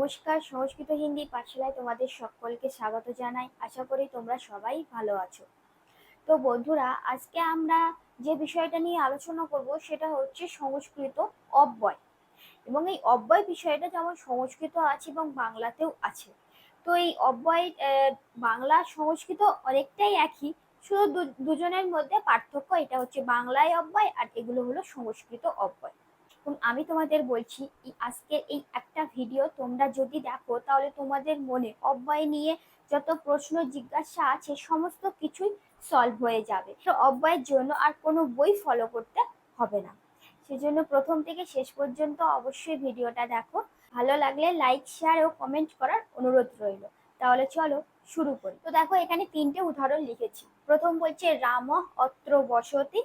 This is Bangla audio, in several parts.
নমস্কার, সংস্কৃত হিন্দি পাঠশালায় তোমাদের সকলকে স্বাগত জানাই। আশা করি তোমরা সবাই ভালো আছো। তো বন্ধুরা, আজকে আমরা যে বিষয়টা নিয়ে আলোচনা করব সেটা হচ্ছে সংস্কৃত অব্যয়। এবং এই অব্যয় বিষয়টা যেমন সংস্কৃত আছে এবং বাংলাতেও আছে। তো এই অব্যয় বাংলা, সংস্কৃত অনেকটাই একই। শুধু দুজনের মধ্যে পার্থক্য এটা হচ্ছে বাংলায় অব্যয় আর এগুলো হলো সংস্কৃত অব্যয়। এবং আমি তোমাদের বলছি, এই আজকের এই একটা ভিডিও তোমরা যদি দেখো, তাহলে তোমাদের মনে অব্যয় নিয়ে যত প্রশ্ন, জিজ্ঞাসা আছে, সমস্ত কিছুই সলভ হয়ে যাবে। তো অব্যয়ের জন্য আর কোনো বই ফলো করতে হবে না। সেজন্য প্রথম থেকে শেষ পর্যন্ত অবশ্যই ভিডিওটা দেখো। ভালো লাগলে লাইক শেয়ার ও কমেন্ট করার অনুরোধ রইল। তাহলে চলো শুরু করি। তো দেখো, এখানে তিনটে উদাহরণ লিখেছি। প্রথম বলছে, রাম অত্র বসতি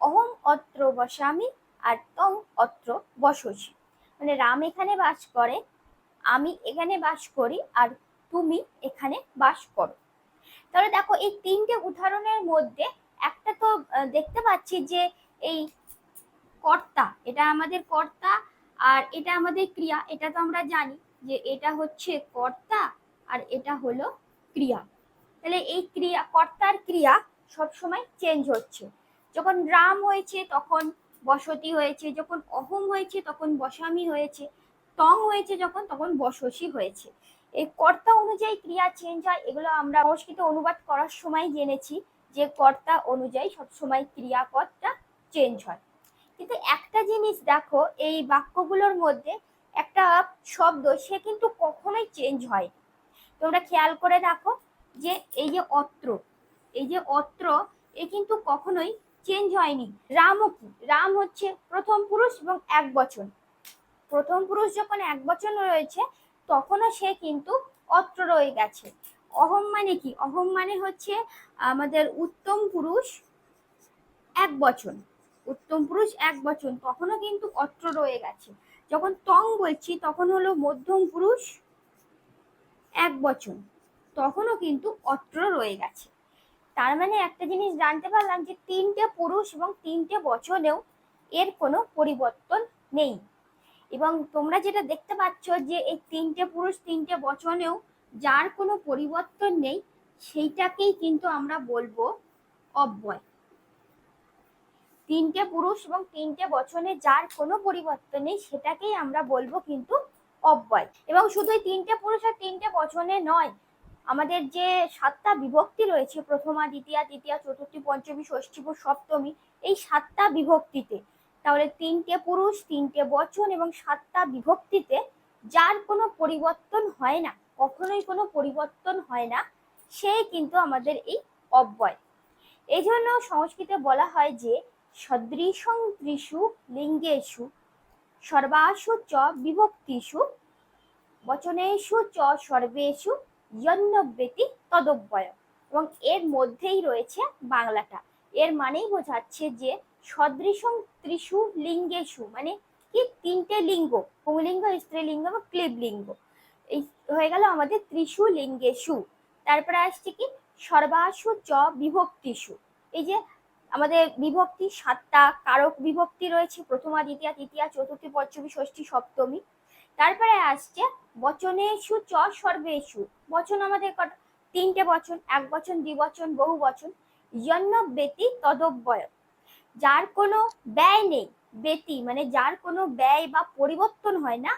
অহম অত্র বসামি আর তং অত্র বসসি। মানে রাম এখানে বাস করে, আমি এখানে বাস করি আর তুমি এখানে বাস করো। তাহলে দেখো এই তিনটে উদাহরণের মধ্যে একটা তো দেখতে পাচ্ছি যে এই কর্তা, এটা আমাদের কর্তা আর এটা আমাদের ক্রিয়া, এটা তো আমরা জানি যে এটা হচ্ছে কর্তা আর এটা হলো ক্রিয়া। তাহলে এই ক্রিয়া, কর্তার ক্রিয়া সবসময় চেঞ্জ হচ্ছে। যখন রাম হয়েছে তখন বসতি হয়েছে, যখন অহম হয়েছে তখন বসামি হয়েছে, তং হয়েছে যখন তখন বসসী হয়েছে। এই কর্তা অনুযায়ী ক্রিয়া চেঞ্জ হয়, এগুলো আমরা সংস্কৃত অনুবাদ করার সময় জেনেছি যে কর্তা অনুযায়ী সবসময় ক্রিয়াপদটা চেঞ্জ হয়। কিন্তু একটা জিনিস দেখো, এই বাক্যগুলোর মধ্যে একটা শব্দ, সে কিন্তু কখনোই চেঞ্জ হয় তোমরা খেয়াল করে দেখো যে এই যে অত্র, এই যে অত্র, এ কিন্তু কখনোই চেঞ্জ হয়নি। রামও কি? রাম হচ্ছে প্রথম পুরুষ এবং এক বচন। প্রথম পুরুষ যখন এক বচন রয়েছে, তখনও সে কিন্তু অত্র রয়ে গেছে। অহম মানে কি? অহম মানে হচ্ছে আমাদের উত্তম পুরুষ এক বচন। উত্তম পুরুষ এক বচন, তখনও কিন্তু অত্র রয়ে গেছে। যখন তং বলছি, তখন হলো মধ্যম পুরুষ এক বচন, তখনও কিন্তু অত্র রয়ে গেছে। তার মানে একটা জিনিস জানতে পারলাম যে তিনটে পুরুষ এবং তিনটে বচনেও এর কোনো পরিবর্তন নেই। এবং তোমরা যেটা দেখতে পাচ্ছ যে এই তিনটে পুরুষ, তিনটে বচনেও যার কোনো পরিবর্তন নেই, সেইটাকেই কিন্তু আমরা বলব অব্যয়। তিনটে পুরুষ এবং তিনটে বচনে যার কোনো পরিবর্তন নেই, সেটাকেই আমরা বলব কিন্তু অব্যয়। এবং শুধু তিনটে পুরুষ আর তিনটে বচনে নয় আমাদের যে সাতটা বিভক্তি রয়েছে, প্রথমা, দ্বিতীয়া, তৃতীয়া, চতুর্থী, পঞ্চমী, ষষ্ঠী সপ্তমী, এই সাতটা বিভক্তিতে, তাহলে তিনটে পুরুষ, তিনটে বচন এবং সাতটা বিভক্তিতে যার কোনো পরিবর্তন হয় না, কখনোই কোনো পরিবর্তন হয় না, সে কিন্তু আমাদের এই অব্যয়। এই জন্য সংস্কৃতে বলা হয় যে, সদৃশং ত্রিষু লিঙ্গেষু, সর্বাসু চ বিভক্তিষু, বচনেষু চ সর্বেষু জন্মব্যতি তদব্যয় এবং এর মধ্যেই রয়েছে বাংলাটা। এর মানেই বোঝাচ্ছে যে সদৃশং ত্রিষু লিঙ্গেষু মানে কি? তিনটে লিঙ্গ, পুংলিঙ্গ, স্ত্রীলিঙ্গ এবং ক্লিবলিঙ্গ। এই হয়ে গেল আমাদের ত্রিষু লিঙ্গেষু। তারপরে আসছে কি? সর্বাসু চ বিভক্তিষু। এই যে আমাদের বিভক্তি সাতটা, কারক বিভক্তি রয়েছে, প্রথমা, দ্বিতীয়া, তৃতীয়া, চতুর্থী, পঞ্চমী, ষষ্ঠী, সপ্তমী। তারপরে আসছে বচনেষু চ সর্বেষু। বচন আমাদের তিনটে বচন, এক বচন দ্বিবচন বহু বচন। জন্য ব্যতি তদব্যয়। যার কোনো ব্যয় নেই, ব্যতি মানে যার কোনো ব্যয় বা পরিবর্তন হয় না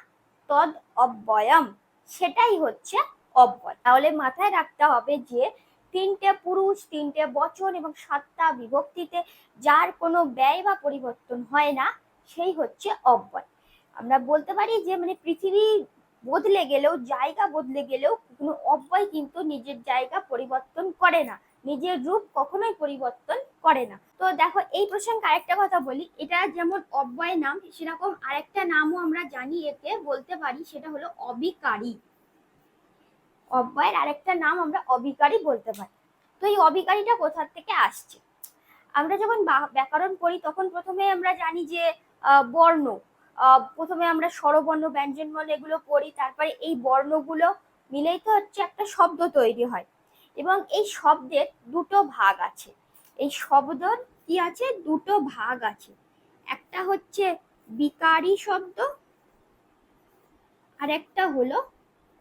তদ অব্যয়ম সেটাই হচ্ছে অব্যয়। তাহলে মাথায় রাখতে হবে যে তিনটে পুরুষ, তিনটে বচন এবং সাতটা বিভক্তিতে যার কোনো ব্যয় বা পরিবর্তন হয় না, সেই হচ্ছে অব্যয়। আমরা বলতে পারি যে মানে পৃথিবী বদলে গেলেও, জায়গা বদলে গেলেও কোনো অব্যয় কিন্তু নিজের জায়গা পরিবর্তন করে না। নিজের রূপ কখনোই পরিবর্তন করে না। তো দেখো, এই প্রসঙ্গে আরেকটা কথা বলি। এটা যেমন অব্যয় নাম, সেরকম আরেকটা নামও আমরা জানি। একে বলতে পারি সেটা হলো অবিকারী। অব্যয়ের আরেকটা নাম আমরা অবিকারী বলতে পারি। তো এই অবিকারীটা কোথার থেকে আসছে? আমরা যখন ব্যাকরণ পড়ি তখন প্রথমে আমরা জানি যে বর্ণ। প্রথমে আমরা স্বরবর্ণ, ব্যঞ্জনবর্ণ এগুলো পড়ি, তারপরে এই বর্ণগুলো মিলেই তো হচ্ছে একটা শব্দ তৈরি হয়। এবং এই শব্দের দুটো ভাগ আছে। এই শব্দর কি আছে? দুটো ভাগ আছে। একটা হচ্ছে বিকারী শব্দ আর একটা হলো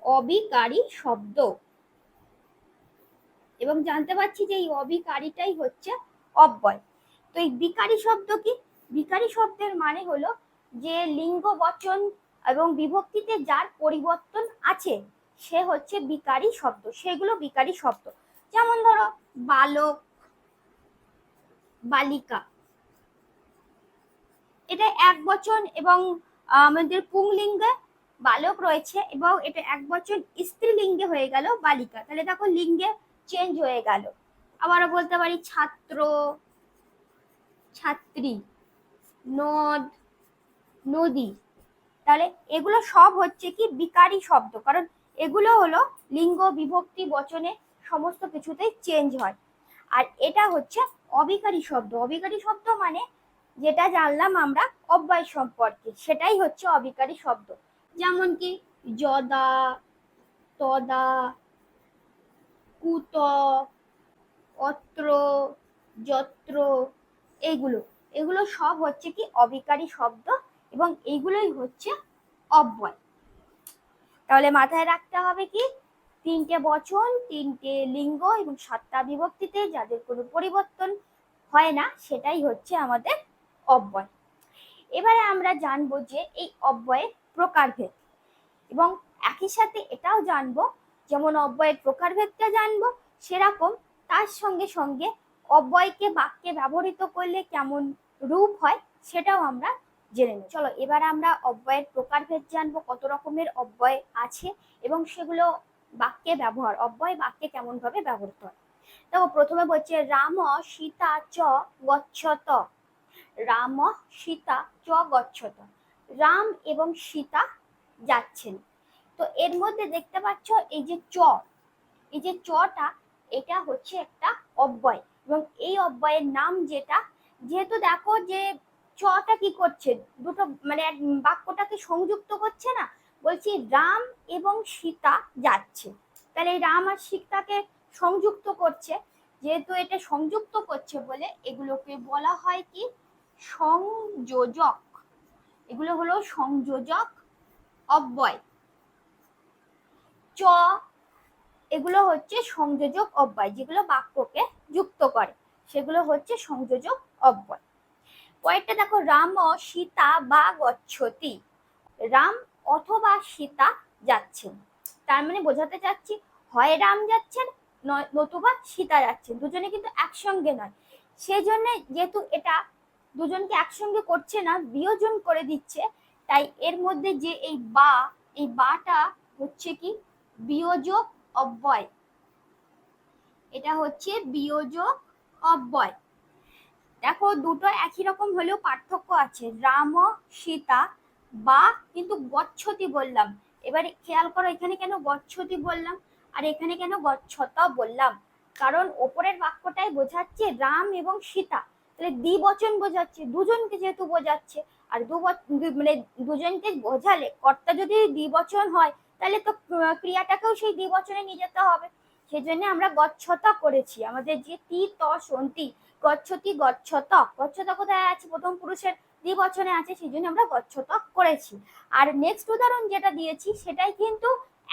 অবিকারী শব্দ। এবং জানতে পারছি যে এই অবিকারীটাই হচ্ছে অব্যয়। তো এই বিকারী শব্দ কি? বিকারী শব্দের মানে হলো যে লিঙ্গ বচন এবং বিভক্তিতে যার পরিবর্তন আছে, সে হচ্ছে বিকারী শব্দ। সেগুলো বিকারী শব্দ। যেমন ধরো, বালক, বালিকা। এটা এক বচন এবং আমাদের পুংলিঙ্গে বালক রয়েছে এবং এটা এক বচন স্ত্রীলিঙ্গে হয়ে গেল বালিকা। তাহলে দেখো, লিঙ্গে চেঞ্জ হয়ে গেল। আবারও বলতে পারি, ছাত্র, ছাত্রী, নদ নদী। তাহলে এগুলো সব হচ্ছে কি বিকারী শব্দ, কারণ এগুলো হলো লিঙ্গ, বিভক্তি, বচনে সমস্ত কিছুতেই চেঞ্জ হয়। আর এটা হচ্ছে অবিকারী শব্দ। অবিকারী শব্দ মানে যেটা জানলাম আমরা অব্যয় সম্পর্কে, সেটাই হচ্ছে অবিকারী শব্দ। যেমন কি যদা, তদা, কুত, অত্র, যত্র, এগুলো। এগুলো সব হচ্ছে কি অবিকারী শব্দ। এবং এইগুলোই হচ্ছে অব্যয়। তাহলে মাথায় রাখতে হবে কি? তিনটে বচন, তিনটে লিঙ্গ এবং সাতটা বিভক্তিতে যাদের কোনো পরিবর্তন হয় না, সেটাই হচ্ছে আমাদের অব্যয়। এবারে আমরা জানব যে এই অব্যয়ের প্রকারভেদ এবং একই সাথে এটাও জানব, যেমন অব্যয়ের প্রকারভেদটা জানব, সেরকম তার সঙ্গে সঙ্গে অব্যয়কে বাক্যে ব্যবহৃত করলে কেমন রূপ হয়, সেটাও আমরা জেনে নেব চলো, এবার আমরা অব্যয়ের প্রকারভেদ জানব, কত রকমের অব্যয় আছে এবং সেগুলো বাক্যে ব্যবহার, অব্যয় বাক্যে কেমন ভাবে ব্যবহৃত হয়। দেখো, প্রথমে বলছে, রাম সীতা চ গচ্ছত। রাম সীতা চ গচ্ছত। রাম এবং সীতা যাচ্ছেন। তো এর মধ্যে দেখতে পাচ্ছ, এই যে চ, এই যে চটা, এটা হচ্ছে একটা অব্যয় এবং এই অব্যয়ের নাম যেটা, যেহেতু দেখো যে চটা কি করছে? দুটো মানে বাক্যটাকে সংযুক্ত করছে না? বলছি, রাম এবং সীতা যাচ্ছে। তাহলে এই রাম আর সীতাকে সংযুক্ত করছে। যেহেতু এটা সংযুক্ত করছে বলে, এগুলোকে বলা হয় কি? সংযোজক। এগুলো হলো সংযোজক, অব্যয়। চ, এগুলো হচ্ছে সংযোজক, অব্যয়। যেগুলো বাক্যকে যুক্ত করে, সেগুলো হচ্ছে সংযোজক, অব্যয়। পরেরটা দেখো, রাম সীতা বা গচ্ছতি। রাম অথবা সীতা যাচ্ছেন। তার মানে বোঝাতে চাচ্ছি, হয় রাম যাচ্ছেন নতুবা সীতা যাচ্ছেন। দুজনে কিন্তু একসঙ্গে নয়। সেই জন্য যেহেতু এটা দুজনকে একসঙ্গে করছে না, বিয়োজন করে দিচ্ছে, তাই এর মধ্যে যে এই বা, এই বাটা হচ্ছে কি? বিয়োজক অব্যয়। এটা হচ্ছে বিয়োজক অব্যয়। দেখো, দুটো একই রকম হলেও পার্থক্য আছে। রাম সীতা বা কিন্তু গচ্ছতি বললাম। এবারে খেয়াল করো, এখানে কেন গচ্ছতি বললাম আর এখানে কেন গচ্ছতা বললাম? কারণ ওপরের বাক্যটাই বোঝাচ্ছে রাম এবং সীতা। তাহলে দ্বিবচন বোঝাচ্ছে, দুজনকে যেহেতু বোঝাচ্ছে, আর দু মানে দুজনকে বোঝালে কর্তা যদি দ্বিবচন হয়, তাহলে তো ক্রিয়াটাকেও সেই দ্বিবচনে নিয়ে যেতে হবে। সেই জন্য আমরা গচ্ছতা করেছি। আমাদের যে তি, ত সন্তি গচ্ছতি, গচ্ছত। গচ্ছতা কোথায় আছে? প্রথম পুরুষের দ্বিবচনে আছে সেই জন্য আমরা গচ্ছত করেছি। আর নেক্সট উদাহরণ যেটা দিয়েছি, সেটাই কিন্তু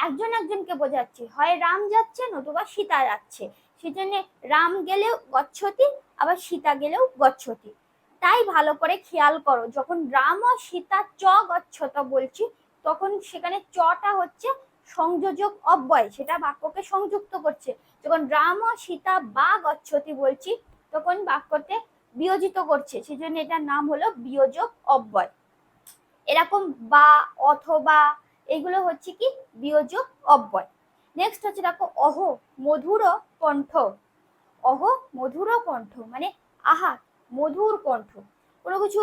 একজন একজনকে বোঝাচ্ছে। হয় রাম যাচ্ছে, নতুবা সীতা যাচ্ছে। সেজন্য রাম গেলেও গচ্ছতি, আবার সীতা গেলেও গচ্ছতি। তাই ভালো করে খেয়াল করো, যখন রাম ও সীতা চ গচ্ছত বলছি, তখন সেখানে চটা হচ্ছে সংযোজক অব্যয়, সেটা বাক্যকে সংযুক্ত করছে। যখন রাম, সীতা বা গচ্ছতি বলছি, তখন বাক্যতে বিয়োজিত করছে। সেজন্য এটার নাম হলো বিয়োজক অব্যয়। এরকম বা, অথবা, এগুলো হচ্ছে কি? বিয়োজক অব্যয়। নেক্সট হচ্ছে দেখো, অহ, মধুর কণ্ঠ। অহ, মধুর কণ্ঠ মানে আহা, মধুর কণ্ঠ। কোনো কিছু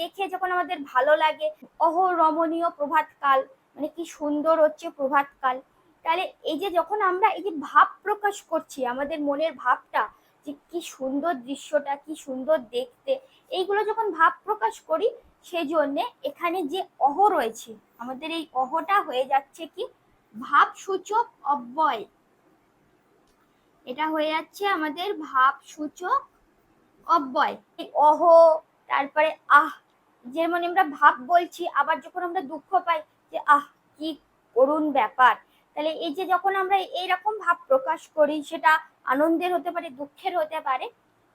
দেখে যখন আমাদের ভালো লাগে, অহ, রমণীয় প্রভাতকাল মানে কি সুন্দর হচ্ছে প্রভাতকাল। তাহলে এই যে যখন আমরা এই যে ভাব প্রকাশ করছি, আমাদের মনের ভাবটা যে কি সুন্দর দৃশ্যটা, কি সুন্দর দেখতে, এইগুলো যখন ভাব প্রকাশ করি সেই জন্যে এখানে যে অহ রয়েছে, আমাদের এই অহটা হয়ে যাচ্ছে কি ভাব সূচক অব্যয়। এটা হয়ে যাচ্ছে আমাদের ভাব সূচক অব্যয়। এই অহ, তারপরে আহ, যেমন আমরা ভাব বলছি, আবার যখন আমরা দুঃখ পাই যে, আহ, কি করুণ ব্যাপার। তাহলে এই যে যখন আমরা এইরকম ভাব প্রকাশ করি, সেটা আনন্দের হতে পারে, দুঃখের হতে পারে,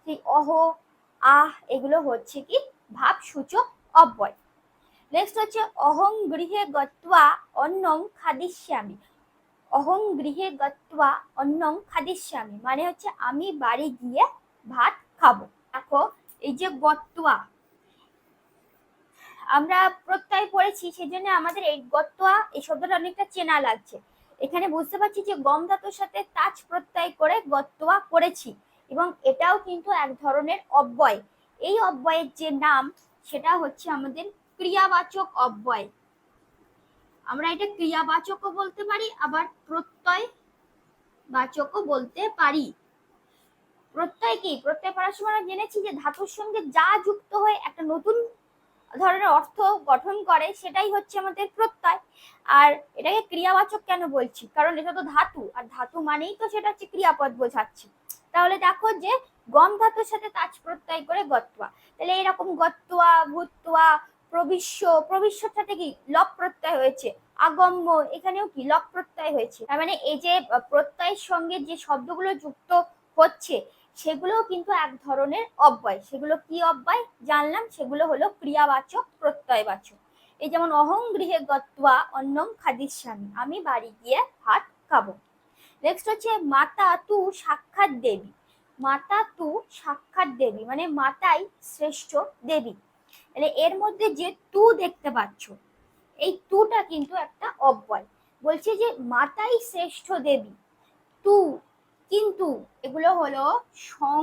সেই অহ, আহ, এগুলো হচ্ছে কি? ভাব সূচক অব্যয়। নেক্সট হচ্ছে, অহং গৃহে গত্বা অন্নং খাদিষ্যামি। অহং গৃহে গত্বা অন্নং খাদিষ্যামি মানে হচ্ছে আমি বাড়ি গিয়ে ভাত খাব। দেখো, এই যে গত্বা আমরা প্রত্যয় পড়েছি সেজন্য আমাদের এই গত্বা এই শব্দটা অনেকটা চেনা লাগছে। এখানে বুঝতে পারছি যে গম ধাতুর সাথে তাজ প্রত্যয় করে গত্বা করেছি এবং এটাও কিন্তু এক ধরনের অব্যয়। এই অব্যয়ের যে নাম, সেটা হচ্ছে আমাদের ক্রিয়াবাচক অব্যয়। আমরা এটা ক্রিয়াবাচকও বলতে পারি, আবার প্রত্যয় বাচকও বলতে পারি। প্রত্যয় কি? প্রত্যয় পড়ার সময় জেনেছি যে ধাতুর সঙ্গে যা যুক্ত হয়ে একটা নতুন ধরনের অর্থ গঠন করে সেটাই হচ্ছে আমাদের প্রত্যয়। আর এটাকে ক্রিয়াবাচক কেন বলছি? কারণ এটা তো ধাতু, আর ধাতু মানেই তো সেটা হচ্ছে ক্রিয়াপদ বোঝাচ্ছে। তাহলে দেখো যে গম ধাতুর সাথে তাজ প্রত্যয় করে গত্বা তাহলে এরকম গত্বা ভূত্বা প্রবিশ্য প্রবিশ্যর সাথে কি লপ প্রত্যয় হয়েছে? আগম্য, এখানেও কি লপ প্রত্যয় হয়েছে? তার মানে এই যে প্রত্যয়ের সঙ্গে যে শব্দগুলো যুক্ত হচ্ছে সেগুলোও কিন্তু এক ধরনের অব্যয়। সেগুলো কি অব্যয়? জানলাম, সেগুলো হলো ক্রিয়াবাচক, প্রত্যয়বাচক। এই যেমন, অহং গৃহে গত্বা অন্নম খাদিস্বামী আমি বাড়ি গিয়ে ভাত খাব। নেক্সট হচ্ছে, মাতা তু সাক্ষাৎ দেবী। মাতা তু সাক্ষাৎ দেবী মানে মাতাই শ্রেষ্ঠ দেবী। তাহলে এর মধ্যে যে তু দেখতে পাচ্ছ, এই তুটা কিন্তু একটা অব্যয়। বলছে যে, মাতাই শ্রেষ্ঠ দেবী, তু কিন্তু এগুলো হলো সং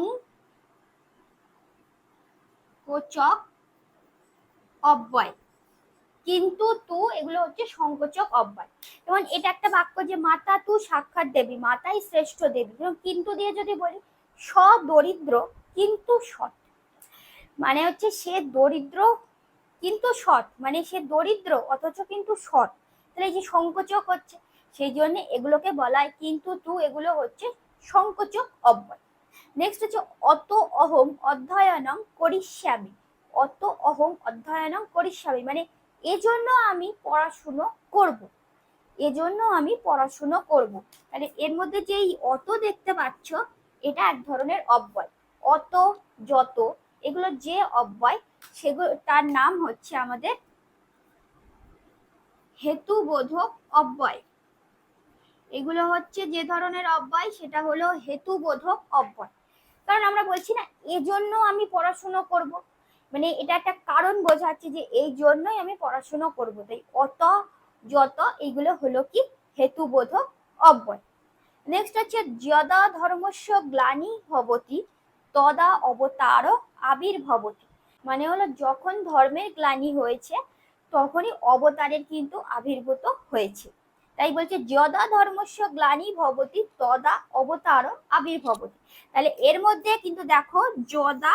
কোচক অব্যয়। কিন্তু তু এগুলো হচ্ছে সংকোচক অব্যয়। যেমন এটা একটা বাক্য যে মাতা তু সাক্ষাৎ দেবী, মাতাই শ্রেষ্ঠ দেবী। কিন্তু দিয়ে যদি বলি, সদরিদ্র কিন্তু সৎ। মানে হচ্ছে সে দরিদ্র কিন্তু সৎ। মানে সে দরিদ্র অথচ কিন্তু সৎ। তাহলে যে সংকোচক হচ্ছে, সেই জন্য এগুলোকে বলা হয় কিন্তু তু এগুলো হচ্ছে সংকোচক অব্যয়। নেক্সট হচ্ছে অত অহম অধ্যয়নং করিষ্যামি। অত অহম অধ্যয়নং করিষ্যামি মানে এজন্য আমি পড়াশুনো করব। এজন্য আমি পড়াশুনো করব। তাহলে এর মধ্যে যে এই অত দেখতে পাচ্ছ, এটা এক ধরনের অব্যয়। অত, যত, এগুলো যে অব্যয় সেগুলো তার নাম হচ্ছে আমাদের হেতুবোধক অব্যয়। এগুলো হচ্ছে যে ধরনের অব্যয়, সেটা হলো হেতুবোধক অব্যয়। কারণ আমরা বলছি না, এজন্য আমি পড়াশুনো করব। মানে এটা একটা কারণ বোঝাচ্ছে যে এই জন্যই আমি পড়াশুনো করব। তাই অত, যত, এগুলো হলো কি? হেতুবোধক অব্যয়। নেক্সট হচ্ছে যদা ধর্মস্য গ্লানি ভবতি, তদা অবতার আবির্ভবতি। মানে হলো যখন ধর্মের গ্লানি হয়েছে, তখনই অবতারের কিন্তু আবির্ভূত হয়েছে। তাই বলছে যদা ধর্মস্য গ্লানি ভবতি, তদা অবতার আবির্ভবতি। তাহলে এর মধ্যে কিন্তু দেখো যদা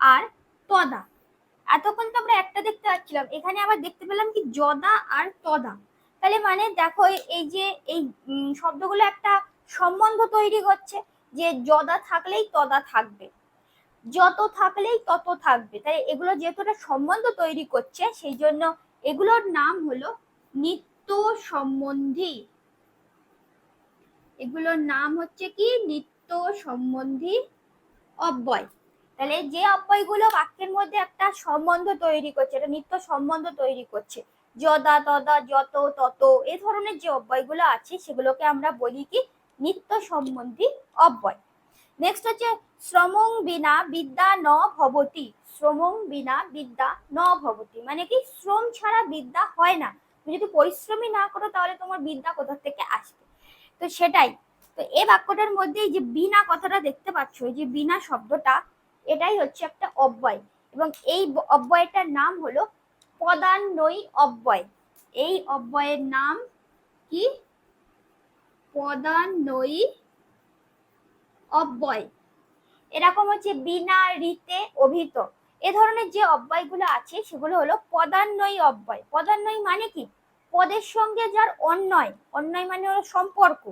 আর তদা। এতক্ষণ তো আমরা একটা দেখতে পাচ্ছিলাম, এখানে আবার দেখতে পেলাম কি যদা আর তদা। তাহলে মানে দেখো এই যে এই শব্দগুলো একটা সম্বন্ধ তৈরি করছে যে যদা থাকলেই তদা থাকবে। যত থাকলেই তত থাকবে। তাই এগুলো যেহেতু সম্বন্ধ তৈরি করছে, সেই জন্য এগুলোর নাম হলো নিত্য সম্বন্ধী। এগুলোর নাম হচ্ছে কি? নিত্য সম্বন্ধী অব্যয়। তাহলে যে অব্যয়গুলো বাক্যের মধ্যে একটা সম্বন্ধ তৈরি করছে এটা নিত্য সম্বন্ধ তৈরি করছে, যদা, তদা, যত, তত, এ ধরনের যে অব্যয়গুলো আছে, সেগুলোকে আমরা বলি কি? নিত্য সম্বন্ধী অব্যয়। নেক্সট হচ্ছে, শ্রমং বিনা বিদ্যা ন ভবতি। শ্রমং বিনা বিদ্যা ন ভবতি। মানে কি? শ্রম ছাড়া বিদ্যা হয় না। তুমি যদি পরিশ্রমই না করো, তাহলে তোমার বিদ্যা কোথা থেকে আসবে? তো সেটাই। তো এই বাক্যটার মধ্যে যে বিনা কথাটা দেখতে পাচ্ছ যে বিনা শব্দটা, এটাই হচ্ছে একটা অব্যয়। এবং এই অব্যয়টার নাম হলো পদান্বয়ী অব্যয়। এই অব্যয়ের নাম কি? পদান্বয়ী অব্যয়। এরকম হচ্ছে বিনা রীতে অভিত এ ধরনের যে অব্যয়গুলো আছে সেগুলো হলো পদান্বয়ী অব্যয়। পদান্বয়ী মানে কি? পদের সঙ্গে যার অন্যয় অন্যয় মানে হলো সম্পর্ক।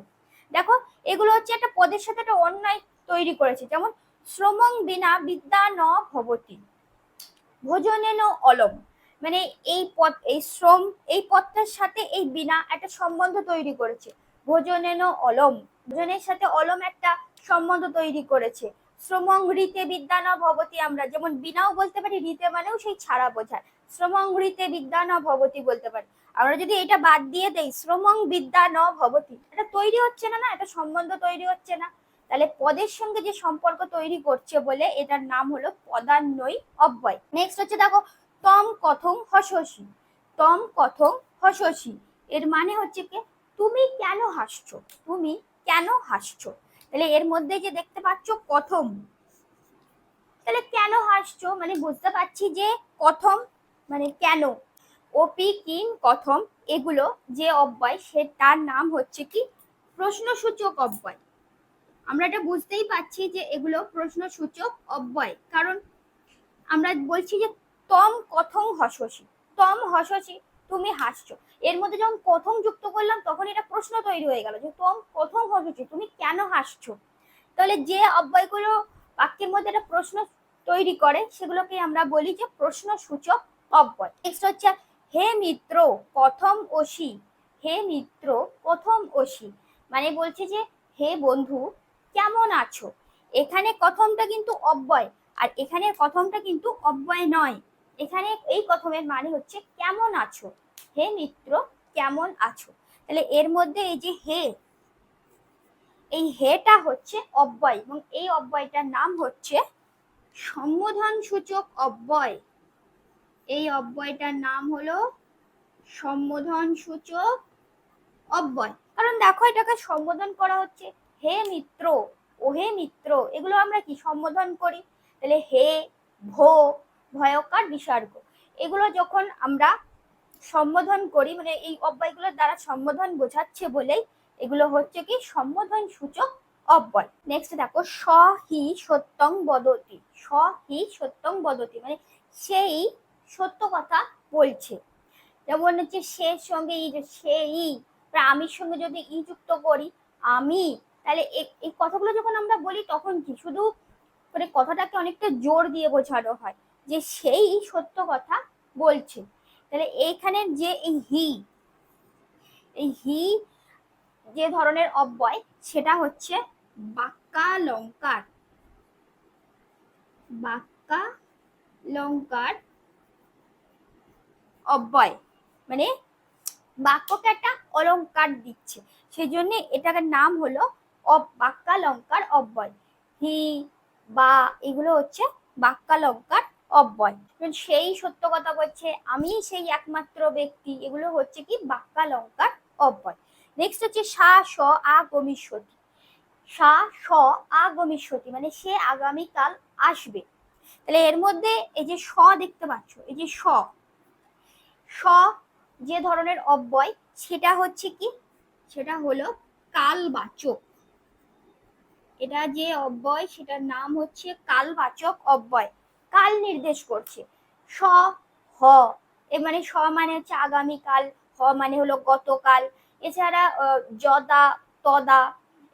দেখো, এগুলো হচ্ছে একটা পদের সাথে একটা অন্যয় তৈরি করেছে। যেমন, শ্রমং বিনা বিদ্যা ন ভবতি। ভোজনেন অলম। মানে এই পদ, এই শ্রম, এই পদটার সাথে এই বিনা একটা সম্বন্ধ তৈরি করেছে। ভোজনেন অলম। ভোজনের সাথে অলম একটা সম্বন্ধ তৈরি করেছে। শ্রমং রীতে বিদ্যা ভবতী আমরা। যেমন বিনাও বলতে পারি রীতে মানেও সেই ছাড়া বোঝায়। শ্রমং রীতে বিদ্যা ভবতী বলতে পারি। আমরা যদি এটা বাদ দিয়ে দেই, শ্রমং বিদ্যা ন ভবতী, এটা তৈরি হচ্ছে না না? এটা সম্বন্ধ তৈরি হচ্ছে না। তাহলে পদের সঙ্গে যে সম্পর্ক তৈরি করছে বলে এটার নাম হলো পদান্বয়ী অব্যয়। নেক্সট হচ্ছে দেখো, তম কথং হসসি। তম কথং হসসি। এর মানে হচ্ছে কি? তুমি কেন হাসছো? তুমি কেন হাসছো? তাহলে এর মধ্যে যে দেখতে পাচ্ছ কথম, তাহলে কেন হাসছো? মানে বুঝতে পারছি যে কথম মানে কেন? ওপি কিম কথম, এগুলো যে অব্যয়, সে তার নাম হচ্ছে কি? প্রশ্নসূচক অব্যয়। আমরা এটা বুঝতেই পারছি যে এগুলো প্রশ্নসূচক অব্যয়, কারণ আমরা বলছি যে তম কথং হসসি, তম হসসি তুমি হাসছো। এর মধ্যে যখন কথম যুক্ত করলাম, তখন এটা প্রশ্ন তৈরি হয়ে গেল যে, তোম কথম হসসি তুমি কেন হাসছো? তাহলে যে অব্যয়গুলো বাক্যের মধ্যে একটা প্রশ্ন তৈরি করে, সেগুলোকে আমরা বলি যে প্রশ্নসূচক অব্যয়। নেক্সট হচ্ছে, হে মিত্র প্রথম ওসি, হে মিত্র প্রথম ওসি। মানে বলছে যে, হে বন্ধু, কেমন আছো? এখানে কথমটা কিন্তু অব্যয়, আর এখানে কথমটা কিন্তু অব্যয় নয়। এখানে এই কথমের মানে হচ্ছে, কেমন আছো? হে মিত্র, কেমন আছো? তাহলে এর মধ্যে এই যে হে, এই হেটা হচ্ছে অব্যয় এবং এই অব্যয়টার নাম হচ্ছে সম্বোধন সূচক অব্যয়। এই অব্যয়টার নাম হলো সম্বোধন সূচক অব্যয়। কারণ দেখো এটাকে সম্বোধন করা হচ্ছে হে মিত্র ও হে মিত্র, এগুলো আমরা কি সম্বোধন করি? তাহলে হে, ভো, ভয়কার, বিসর্গ। এগুলো যখন আমরা সম্বোধন করি মানে এই অব্যয়গুলোর দ্বারা সম্বোধন বোঝাচ্ছে বলেই এগুলো হচ্ছে কি সম্বোধন সূচক অব্যয়। নেক্সট দেখো, স, হি, সত্যং বদতি। স, হি, সত্যং বদতি মানে সেই সত্য কথা বলছে। যেমন হচ্ছে সে সঙ্গে ই সেই আমির সঙ্গে যদি ই যুক্ত করি, আমি, তাহলে এই কথাগুলো যখন আমরা বলি তখন কি? শুধু মানে কথাটাকে অনেকটা জোর দিয়ে বোঝানো হয় যে সেই সত্য কথা বলছে। তাহলে এইখানে যে এই হি এই হি যে ধরনের অব্যয়, সেটা হচ্ছে বাক্কা লঙ্কার। বাক্কা লঙ্কার অব্যয়। মানে বাক্যকে একটা অলঙ্কার দিচ্ছে। সেই জন্য এটার নাম হলো বাক্যালঙ্কার অব্যয়। হি বা এগুলো হচ্ছে বাক্যালঙ্কার অব্যয়। সেই সত্য কথা বলছে, আমি সেই একমাত্র ব্যক্তি। এগুলো হচ্ছে কি বাক্যালঙ্কার অব্যয়। নেক্সট হচ্ছে সা, স আগমিষ্যতি সা, স আগমিষ্যতি মানে সে আগামীকাল আসবে। তাহলে এর মধ্যে এই যে স দেখতে পাচ্ছ, এই যে স। স যে ধরনের অব্যয়, সেটা হচ্ছে কি? সেটা হলো কালবাচক। এটা যে অব্যয়, সেটার নাম হচ্ছে কালবাচক অব্যয়। কাল নির্দেশ করছে। স, হ, এ মানে স মানে হচ্ছে আগামীকাল হ মানে হলো গতকাল, এছাড়া যদা, তদা,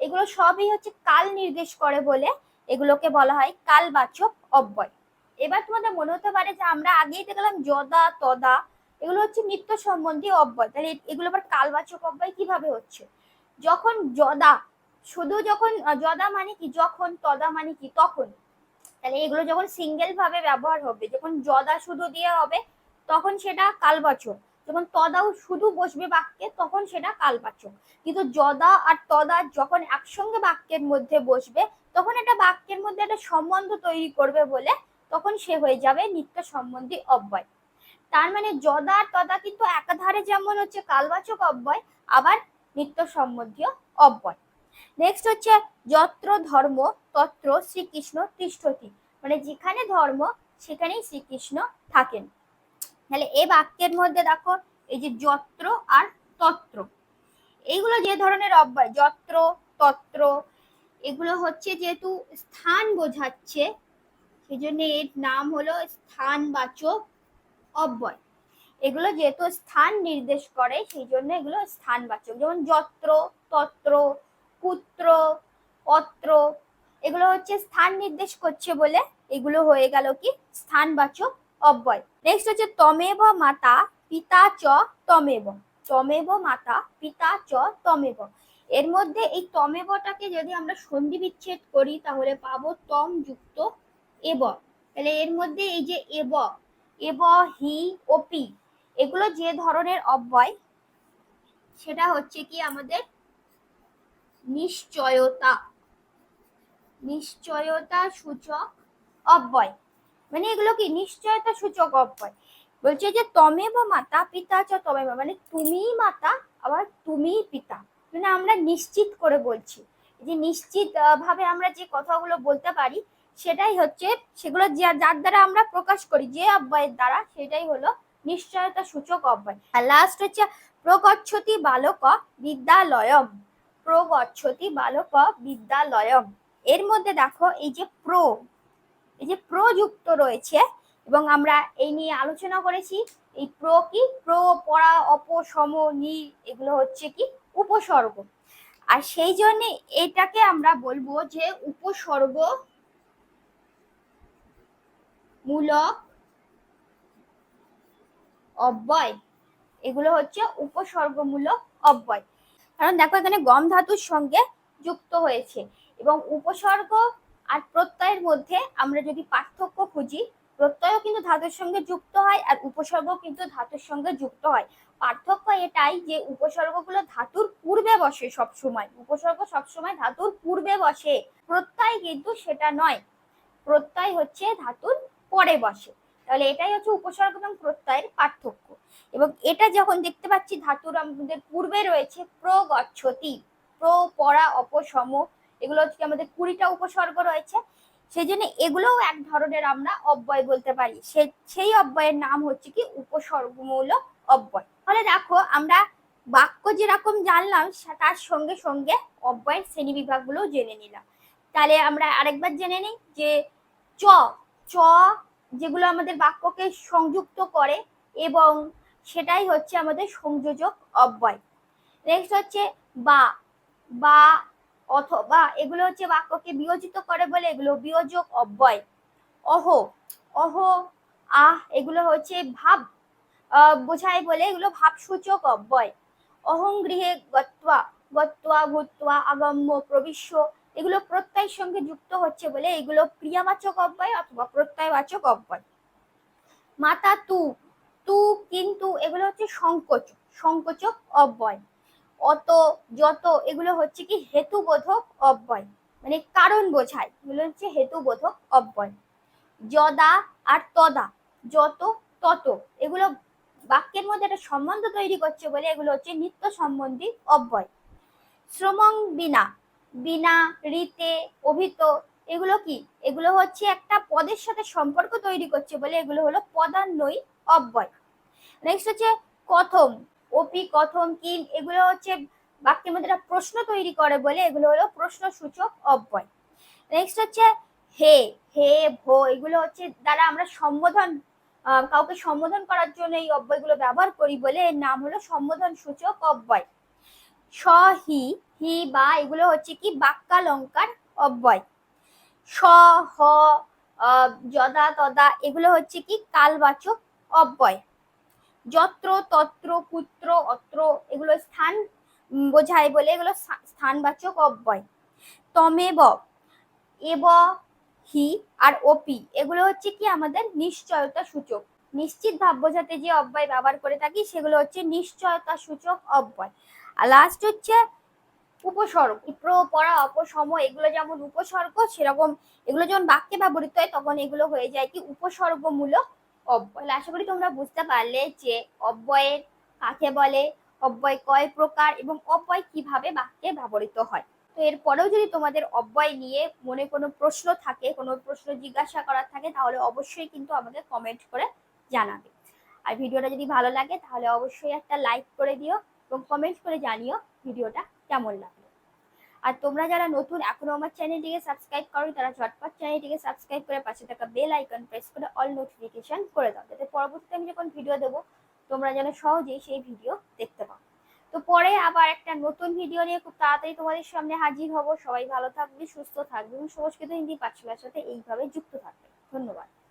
এগুলো সবই হচ্ছে কাল নির্দেশ করে বলে এগুলোকে বলা হয় কালবাচক অব্যয়। এবার তোমাদের মনে হতে পারে যে আমরা আগেই দেখলাম যদা, তদা, এগুলো হচ্ছে নিত্য সম্বন্ধী অব্যয়। তাহলে এগুলো আবার কালবাচক অব্যয় কীভাবে হচ্ছে? যখন যদা, শুধু যখন যদা মানে কি? যখন, তদা মানে কি? তখন। তাহলে এগুলো যখন সিঙ্গেল ভাবে ব্যবহার হবে, যখন যদা শুধু দিয়ে হবে, তখন সেটা কালবাচক যখন তদাও শুধু বসবে বাক্যে, তখন সেটা কালবাচক কিন্তু যদা আর তদা যখন একসঙ্গে বাক্যের মধ্যে বসবে, তখন এটা বাক্যের মধ্যে একটা সম্বন্ধ তৈরি করবে বলে তখন সে হয়ে যাবে নিত্য সম্বন্ধী অব্যয়। তার মানে যদা আর তদা কিন্তু একাধারে যেমন হচ্ছে কালবাচক অব্যয়, আবার নিত্য সম্বন্ধীয় অব্যয়। নেক্সট হচ্ছে যত্র ধর্ম, তত্র শ্রীকৃষ্ণ তিষ্ঠতি। মানে যেখানে ধর্ম, সেখানেই শ্রীকৃষ্ণ থাকেন। তাহলে এই বাক্যের মধ্যে দেখো, এই যে যত্র আর তত্র। এইগুলো যে ধরনের অব্যয় যত্র, তত্র, এগুলো হচ্ছে যেহেতু স্থান বোঝাচ্ছে সেই জন্য এর নাম হলো স্থানবাচক অব্যয় এগুলো যেহেতু স্থান নির্দেশ করে সেই জন্য এগুলো স্থানবাচক। যেমন যত্র, তত্র পুত্র পত্র এগুলো হচ্ছে স্থান নির্দেশ করছে বলে এগুলো হয়ে গেল কি? স্থানবাচক অব্যয়। নেক্সট হচ্ছে তমেব মাতা, পিতা চ তমেব। তমেব মাতা, পিতা চ তমেব। এর মধ্যে এই তমেবটাকে যদি আমরা সন্ধি বিচ্ছেদ করি, তাহলে পাবো তম যুক্ত এব। তাহলে এর মধ্যে এই যে এব এব, হি ও পি, এগুলো যে ধরনের অব্যয়, সেটা হচ্ছে কি আমাদের নিশ্চয়তা। নিশ্চয়তা সূচক অব্যয়। মানে এগুলো কি? নিশ্চয়তা সূচক অব্যয়। বলছে যে, তমেব মাতা পিতা চ তমেব। মানে তুমি মাতা, আবার তুমি পিতা। মানে আমরা নিশ্চিত করে বলছি। যে নিশ্চিত ভাবে আমরা যে কথাগুলো বলতে পারি, সেটাই হচ্ছে সেগুলো যার দ্বারা আমরা প্রকাশ করি, যে অব্যয়ের দ্বারা, সেটাই হলো নিশ্চয়তা সূচক অব্যয়। আর লাস্ট হচ্ছে, প্রকচ্ছতি বালক বিদ্যালয়ম। প্রগচ্ছতি বালক বিদ্যালয়ম এর মধ্যে দেখো এই যে প্রো, এই যে প্রযুক্ত রয়েছে এবং আমরা এই নিয়ে আলোচনা করেছি, এই প্রো কি? প্রো, পড়া, অপ, সম, নি, এগুলো হচ্ছে কি? উপসর্গ। আর সেই জন্য এটাকে আমরা বলব যে উপসর্গ মূলক অব্যয়। এগুলো হচ্ছে উপসর্গমূলক অব্যয়। কারণ দেখো এখানে গম ধাতুর সঙ্গে যুক্ত হয়েছে এবং উপসর্গ আর প্রত্যয়ের মধ্যে আমরা যদি পার্থক্য খুঁজি, প্রত্যয়ও কিন্তু ধাতুর সঙ্গে যুক্ত হয় আর উপসর্গ কিন্তু ধাতুর সঙ্গে যুক্ত হয়। পার্থক্য এটাই যে উপসর্গগুলো ধাতুর পূর্বে বসে সব সময় উপসর্গ সব সময় ধাতুর পূর্বে বসে। প্রত্যয় কিন্তু সেটা নয়। প্রত্যয় হচ্ছে ধাতুর পরে বসে। তাহলে এটাই হচ্ছে উপসর্গ এবং প্রত্যয়ের পার্থক্য। এবং এটা যখন দেখতে পাচ্ছি, ধাতুর আমাদের পূর্বে রয়েছে প্রগচ্ছতি প্র পরা অপসম, এগুলো হচ্ছে আমাদের কুড়িটা উপসর্গ রয়েছে। সেই জন্য এগুলোও এক ধরনের আমরা অব্যয় বলতে পারি। সেই অব্যয়ের নাম হচ্ছে কি উপসর্গমূলক অব্যয়। তাহলে দেখো, আমরা বাক্য যেরকম জানলাম তার সঙ্গে সঙ্গে অব্যয়ের শ্রেণি বিভাগগুলো জেনে নিলাম। তাহলে আমরা আরেকবার জেনে নিই যে চ চ যেগুলো আমাদের বাক্যকে সংযুক্ত করে এবং সেটাই হচ্ছে আমাদের সংযোজক অব্যয়। নেক্সট হচ্ছে বা বা অথবা এগুলো হচ্ছে বাক্যকে বিয়োজিত করে বলে এগুলো বিয়োজক অব্যয়। অহ অহ, আহ এগুলো হচ্ছে ভাব বোঝায় বলে এগুলো ভাবসূচক অব্যয়। অহং গৃহে গত্বা গত্বা ভূত্বা আগম্য প্রবিশ্য এগুলো প্রত্যয়ের সঙ্গে যুক্ত হচ্ছে বলে এগুলো ক্রিয়াবাচক অব্যয় অথবা প্রত্যয়বাচক অব্যয়। মাতা তু তু কিন্তু এগুলো হচ্ছে সংকোচ, সংকোচক অব্যয়। অত, যত এগুলো হচ্ছে কি হেতুবোধক অব্যয় মানে কারণ বোঝায়, এগুলো হচ্ছে হেতুবোধক অব্যয়। যদা আর তদা, যত, তত, এগুলো বাক্যের মধ্যে একটা সম্বন্ধ তৈরি করছে বলে এগুলো হচ্ছে নিত্য সম্বন্ধী অব্যয়। শ্রমং বিনা বিনা রীতে, অভিত, এগুলো কি? এগুলো হচ্ছে একটা পদের সাথে সম্পর্ক তৈরি করছে বলে এগুলো হলো পদান্বয়ী অব্যয়। নেক্সট হচ্ছে কথম অপি কথম, কিম, এগুলো হচ্ছে বাক্যের মধ্যে একটা প্রশ্ন তৈরি করে বলে এগুলো হলো প্রশ্নসূচক অব্যয়। নেক্সট হচ্ছে হে হে, ভো, এগুলো হচ্ছে দ্বারা আমরা সম্বোধন কাউকে সম্বোধন করার জন্য এই অব্যয়গুলো ব্যবহার করি বলে এর নাম হলো সম্বোধন সূচক অব্যয়। স হি হি, বা এগুলো হচ্ছে কি বাক্যালঙ্কার অব্যয়। স, হ যদা, তদা এগুলো হচ্ছে কি কালবাচক অব্যয়। যত্র, তত্র, পুত্র, অত্র এগুলো স্থান বোঝায় বলে এগুলো স্থানবাচক অব্যয়। তমেব এব হি আর ওপি এগুলো হচ্ছে কি আমাদের নিশ্চয়তা সূচক। নিশ্চিত ভাব বোঝাতে যে অব্যয় ব্যবহার করে থাকি সেগুলো হচ্ছে নিশ্চয়তা সূচক অব্যয়। আর লাস্ট হচ্ছে উপসর্গ প্র পরা অপসম, এগুলো যেমন উপসর্গ, সেরকম এগুলো যখন বাক্যে ব্যবহৃত হয় তখন এগুলো হয়ে যায় কি উপসর্গমূলক অব্যয়। আশা করি তোমরা বুঝতে পারলে যে অব্যয়ের কাকে বলে, অব্যয় কয় প্রকার এবং অব্যয় কীভাবে বাক্যে ব্যবহৃত হয়। তো এরপরেও যদি তোমাদের অব্যয় নিয়ে মনে কোনো প্রশ্ন থাকে, কোনো প্রশ্ন জিজ্ঞাসা করার থাকে, তাহলে অবশ্যই কিন্তু আমাকে কমেন্ট করে জানাবে। আর ভিডিওটা যদি ভালো লাগে তাহলে অবশ্যই একটা লাইক করে দিও। এবং কমেন্ট করে জানিও ভিডিওটা কেমন লাগল। আর তোমরা যারা নতুন, এখনও আমার চ্যানেলটিকে সাবস্ক্রাইব করো তারা ঝটপট চ্যানেলটিকে সাবস্ক্রাইব করে পাশে থাকা বেল আইকন প্রেস করে অল নোটিফিকেশন করে দাও। যাতে পরবর্তীতে আমি যখন ভিডিও দেবো, তোমরা যেন সহজেই সেই ভিডিও দেখতে পাও। তো পরে আবার একটা নতুন ভিডিও নিয়ে খুব তাড়াতাড়ি তোমাদের সামনে হাজির হব। সবাই ভালো থাকবে, সুস্থ থাকবে এবং সংস্কৃত, হিন্দি পাঠশালার সাথে এইভাবে যুক্ত থাকবে। ধন্যবাদ।